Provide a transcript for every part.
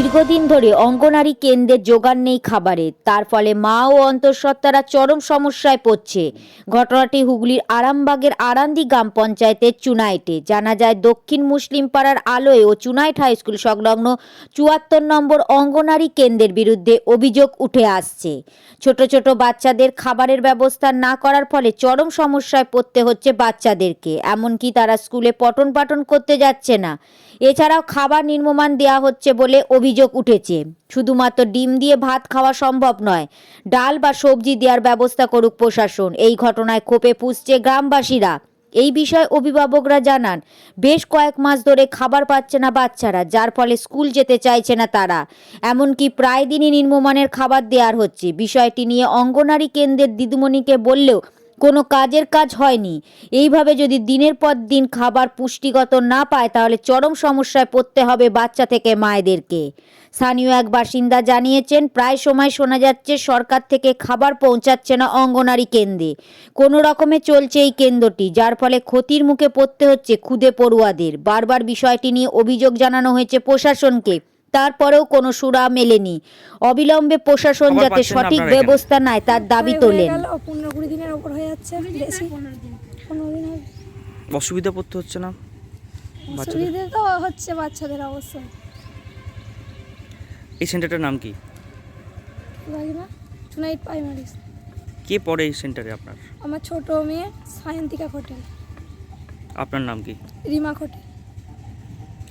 দীর্ঘদিন ধরে অঙ্গনারী কেন্দ্রের যোগান নেই খাবারের তার ফলে মা ও অন্তঃসত্ত্বারা চরম সমস্যায় পড়ছে। ঘটনাটি হুগলির আরামবাগের আরান্দি গ্রাম পঞ্চায়েতের চুনাইটে। জানা যায়, দক্ষিণ মুসলিম পাড়ার আলোয় ও চুনাইট হাই স্কুল সংলগ্ন চুয়াত্তর নম্বর অঙ্গনারী কেন্দ্রের বিরুদ্ধে অভিযোগ উঠে আসছে। ছোট ছোট বাচ্চাদের খাবারের ব্যবস্থা না করার ফলে চরম সমস্যায় পড়তে হচ্ছে বাচ্চাদেরকে। এমনকি তারা স্কুলে পঠন পাঠন করতে যাচ্ছে না। এছাড়াও খাবার নির্মমান দেওয়া হচ্ছে বলে অভিযোগ উঠেছে। শুধুমাত্র ডিম দিয়ে ভাত খাওয়া সম্ভব নয়, ডাল বা সবজি দেওয়ার ব্যবস্থা করুক প্রশাসন। এই ঘটনায় ক্ষোভে পুষছে গ্রামবাসীরা। এই বিষয়ে অভিভাবকরা জানান, বেশ কয়েক মাস ধরে খাবার পাচ্ছে না বাচ্চারা, যার ফলে স্কুল যেতে চাইছে না তারা। এমনকি প্রায় দিনই নিম্নমানের খাবার দেওয়ার হচ্ছে। বিষয়টি নিয়ে অঙ্গনারী কেন্দ্রের দিদিমণিকে বললেও কোনো কাজের কাজ হয়নি। এইভাবে যদি দিনের পর দিন খাবার পুষ্টিগত না পায়, তাহলে চরম সমস্যায় পড়তে হবে বাচ্চা থেকে মায়েদেরকে। স্থানীয় এক বাসিন্দা জানিয়েছেন, প্রায় সময় শোনা যাচ্ছে, সরকার থেকে খাবার পৌঁছাচ্ছে না অঙ্গনারী কেন্দ্রে। কোনো রকমে চলছে এই কেন্দ্রটি, যার ফলে ক্ষতির মুখে পড়তে হচ্ছে খুদে পড়ুয়াদের। বারবার বিষয়টি নিয়ে অভিযোগ জানানো হয়েছে প্রশাসনকে। তারপরেও কোনো সুরা মেলেনি। অবিলম্বে প্রশাসন যাতে সঠিক ব্যবস্থা নেয় তার দাবি তোলেন। পনেরো কুড়ি দিনের ওপর হয়ে যাচ্ছে বেশি। পনেরো দিন। অসুবিধা পড়তে হচ্ছে না? বাচ্চাদের? তো হচ্ছে বাচ্চাদের অবশ্যই এই সেন্টারটার নাম কি? টুনাইট প্রাইমারি কে পড়ে এই সেন্টারে আপনার? আমার ছোট মেয়ে সায়ন্তিকা হোটেল আপনার নাম কি? রিমা হোটেল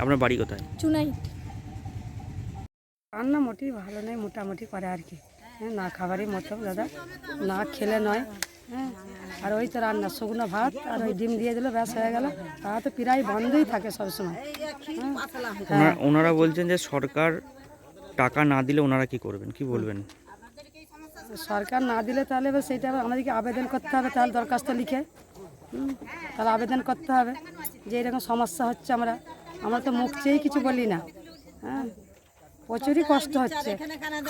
আপনার বাড়ি কোথায়? চুনাইট রান্না মোটেই ভালো নয় মোটামুটি করে আর কি। হ্যাঁ না খাবারই মতো দাদা। না খেলে নয় হ্যাঁ। আর ওই তো রান্না শুকনো ভাত আর ওই ডিম দিয়ে দিলো ব্যাস হয়ে গেল। তা তো প্রায় বন্ধই থাকে সবসময়। হ্যাঁ। ওনারা ওনারা বলছেন যে সরকার টাকা না দিলে ওনারা কি করবেন? কি বলবেন? সরকার না দিলে তাহলে এবার সেইটা আমাদেরকে আবেদন করতে হবে তাহলে দরখাস্ত লিখে। তাহলে আবেদন করতে হবে। যে এরকম সমস্যা হচ্ছে আমরা আমরা তো মুখ চেয়েই কিছু বলি না। হ্যাঁ। প্রচুরই কষ্ট হচ্ছে।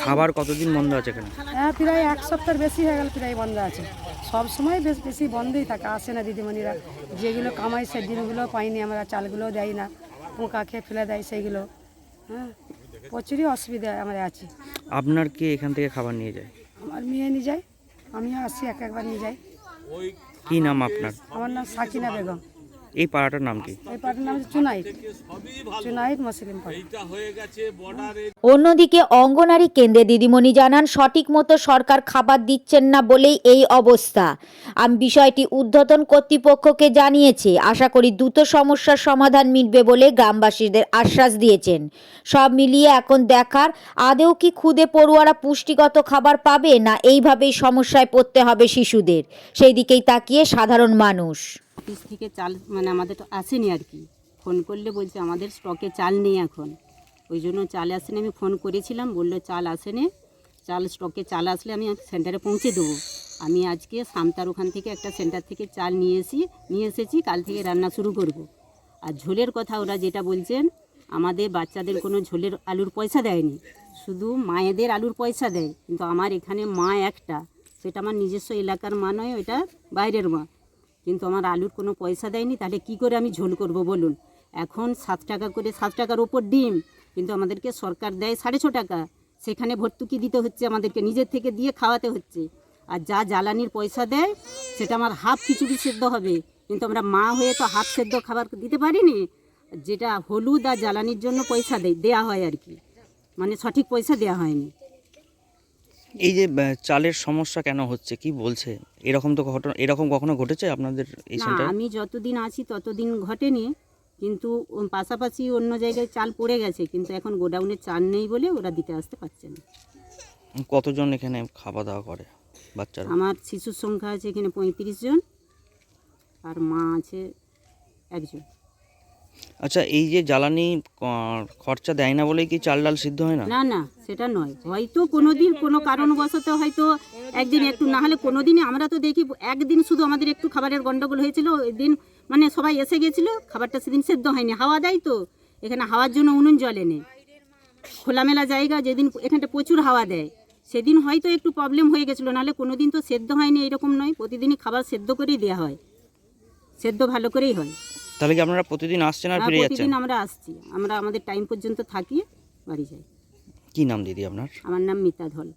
খাবার কতদিন বন্ধ আছে এখানে? হ্যাঁ প্রায় এক সপ্তাহ বেশি হয়ে গেল প্রায় বন্ধ আছে। সব সময় বেশ বেশি বন্ধই থাকে আসে না দিদিমণিরা। যেগুলো কামাই সে দিনগুলো পাইনি আমরা চালগুলো দেয় না। পোকা খেয়ে ফেলে দেয় সেইগুলো। হ্যাঁ প্রচুরই অসুবিধা আমরা আছি। আপনার কে এখান থেকে খাবার নিয়ে যায়? আমার মেয়ে নিয়ে যায় আমিও আসি এক একবার নিয়ে যাই। কি নাম আপনার? আমার নাম সাকিনা বেগম। এই পাড়াটার নাম কি? এই পার্টির নাম হচ্ছে চুনাইট। চুনাইট মুসলিম পাড়া। অন্যদিকে অঙ্গনারী কেন্দ্রে দিদিমণি জানান সঠিক মতো সরকার খাবার দিচ্ছেন না বলেই এই অবস্থা। আমি বিষয়টি ঊর্ধ্বতন কর্তৃপক্ষকে জানিয়েছি। আশা করি দ্রুত সমস্যার সমাধান মিটবে বলে গ্রামবাসীদের আশ্বাস দিয়েছেন। সব মিলিয়ে এখন দেখার আদেও কি খুদে পড়ুয়ারা পুষ্টিগত খাবার পাবে না এইভাবেই সমস্যায় পড়তে হবে শিশুদের। সেই দিকেই তাকিয়ে সাধারণ মানুষ। অফিস থেকে চাল মানে আমাদের তো আসেনি আর কি। ফোন করলে বলছে আমাদের স্টকে চাল নেই এখন। ওই জন্য চাল আসেনি, আমি ফোন করেছিলাম, বলল চাল আসেনি। চাল স্টকে চাল আসলে আমি সেন্টারে পৌঁছে দেবো। আমি আজকে সামতার ওখান থেকে একটা সেন্টার থেকে চাল নিয়ে এসি, নিয়ে এসেছি, কাল থেকে রান্না শুরু করব। আর ঝোলের কথা ওরা যেটা বলছেন, আমাদের বাচ্চাদের কোনো ঝোলের আলুর পয়সা দেয়নি। শুধু মায়েদের আলুর পয়সা দেয়, কিন্তু আমার এখানে মা একটা। সেটা আমার নিজস্ব এলাকার মা নয়, ওইটা বাইরের মা। কিন্তু আমার আলুর কোনো পয়সা দেয়নি, তাহলে কি করে আমি ঝোল করব বলুন? এখন সাত টাকা করে, সাত টাকার ওপর ডিম, কিন্তু আমাদেরকে সরকার দেয় সাড়ে ছ টাকা। সেখানে ভর্তুকি দিতে হচ্ছে আমাদেরকে, নিজের থেকে দিয়ে খাওয়াতে হচ্ছে। আর যা জ্বালানির পয়সা দেয়, সেটা আমার হাফ খিচুড়ি সেদ্ধ হবে। কিন্তু আমরা মা হয়ে তো হাফ সেদ্ধ খাবার দিতে পারিনি, যেটা হলুদ আর জ্বালানির জন্য পয়সা দেয়, দেয়া হয় আর কি। মানে সঠিক পয়সা দেওয়া হয়নি। এই যে চালের সমস্যা কেন হচ্ছে? কি বলছে? এরকম তো ঘটনা এরকম কখনো ঘটেছে আপনাদের এই সেন্টারে? আমি যতদিন আছি ততদিন ঘটেনি কিন্তু পাশাপাশি অন্য জায়গায় চাল পড়ে গেছে কিন্তু এখন গোডাউনে চাল নেই বলে ওরা দিতে আসতে পারছে না। কতজন এখানে খাওয়া দাওয়া করে বাচ্চারা? আমার শিশুর সংখ্যা আছে এখানে পঁয়ত্রিশ জন আর মা আছে একজন। আচ্ছা এই যে জ্বালানি খরচা দেয় না বলেই কি চাল ডাল সিদ্ধ হয় না? না না, সেটা নয়। হয়তো কোনো দিন কোনো কারণবশত হয়তো একদিন একটু, না হলে কোনো দিনই আমরা তো দেখি, একদিন শুধু আমাদের একটু খাবারের গন্ডগোল হয়েছিল, ওই দিন মানে সবাই এসে গেছিল, খাবারটা সেদিন সেদ্ধ হয়নি। হাওয়া দেয় তো, এখানে হাওয়ার জন্য উনুন জলে নেই খোলামেলা জায়গা, যেদিন এখানটা প্রচুর হাওয়া দেয়, সেদিন হয়তো একটু প্রবলেম হয়ে গেছিল নাহলে কোনো দিন তো সেদ্ধ হয়নি, এরকম নয়। প্রতিদিনই খাবার সেদ্ধ করেই দেওয়া হয়। সেদ্ধ ভালো করেই হয়। তাহলে কি আপনারা প্রতিদিন আসছেন আর হ্যাঁ, ফিরে যাচ্ছেন? প্রতিদিন আমরা আসছি। আমরা আমাদের টাইম পর্যন্ত থাকি বাড়ি যাই। কি নাম দিদি আপনার? আমার নাম মিতা ধল।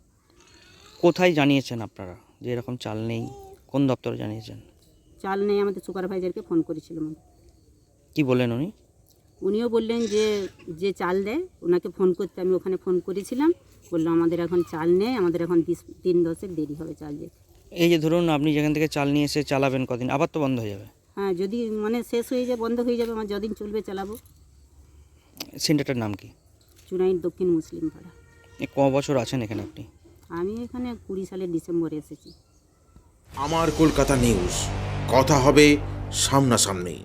কোথায় জানিয়েছেন আপনারা যে এরকম চাল নেই? কোন দপ্তরে জানিয়েছেন? চাল নেই আমাদের সুপারভাইজারকে ফোন করেছিলাম আমি। কি বললেন উনি? উনিও বললেন যে যে চাল দেয় ওনাকে ফোন করতে আমি ওখানে ফোন করেছিলাম। বলল আমাদের এখন চাল নেই আমাদের এখন দিন দশেক দেরি হবে চাল যেতে। এই যে ধরুন আপনি যেখান থেকে চাল নিয়ে এসে চালাবেন কদিন আবার তো বন্ধ হয়ে যাবে। হ্যাঁ যদি মানে শেষ হয়ে যায় বন্ধ হয়ে যাবে আমার যদিন চলবে চালাবো। সেন্টারটার নাম কি? চুনাইট দক্ষিণ মুসলিম পাড়া। এ ক বছর আছেন এখানে আপনি? আমি এখানে কুড়ি সালের ডিসেম্বরে এসেছি। আমার কলকাতা নিউজ। কথা হবে সামনাসামনি।